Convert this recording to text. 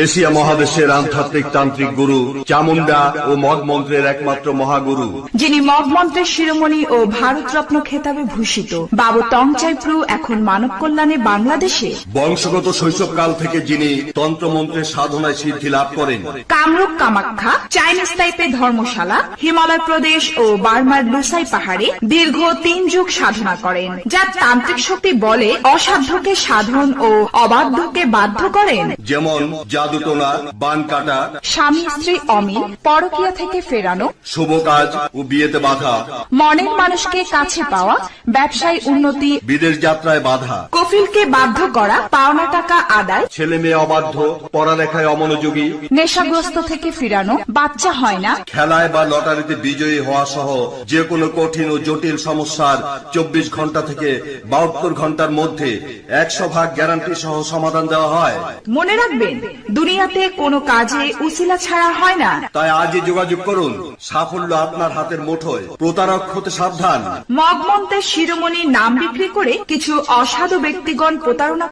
Asia মহাদেশের আধ্যাত্মিক তান্ত্রিক গুরু চামুন্ডা ও মগ মন্ত্রের একমাত্র মহাগুরু। যিনি মগমন্ত্রের শিরোমণি ও ভারতরত্ন খেতাবে ভূষিত। বাবু টংচাই প্রু এখন মানব কল্যাণে বাংলাদেশে। বংশগত শৈশবকাল থেকে যিনি তন্ত্রমন্ত্রের সাধনায় সিদ্ধি লাভ করেন। কামরূপ কামাখ্যা চাইনিজ টাইপের ধর্মশালা হিমালয় প্রদেশ ও বার্মার লুসাই পাহাড়ে দীর্ঘ তিন যুগ সাধনা করেন যা তান্ত্রিক শক্তি বলে অসাধ্যকে সাধন ও অবাধ্যকে বাধ্য করেন। যেমন জাদুটোনা বান কাটা স্বামী স্ত্রী অমিল পরকিয়া থেকে ফেরানো শুভ কাজ ও বিয়েতে বাধা মনের মানুষকে কাছে পাওয়া ব্যবসায় উন্নতি বিদেশ যাত্রায় বাধা। কফিলকে বাধ্য করা পাওনা টাকা আদায়। ছেলে মেয়ে অবাধ্য পড়ালেখায় অমনোযোগী। নেশাগ্রস্ত থেকে ফিরানো বাচ্চা হয় না। খেলায় বা লটারিতে বিজয়ী হওয়া সহ যে কোনো কঠিন ও জটিল সমস্যার চব্বিশ ঘণ্টা থেকে বাহাত্তর ঘণ্টার মধ্যে একশো ভাগ গ্যারান্টি সহ সমাধান দেওয়া হয়। মনে রাখবেন দুনিয়াতে কোনো কাজে উসিলা ছাড়া হয় না। তাই আজই যোগাযোগ করুন। সাফল্য আপনার হাতের মুঠোয়। প্রতারক হতে সাবধান। মগমন্ত্রের শিরোমণি নাম বিক্রি করে কিছু অসাধু ব্যক্তিগণ প্রতারণা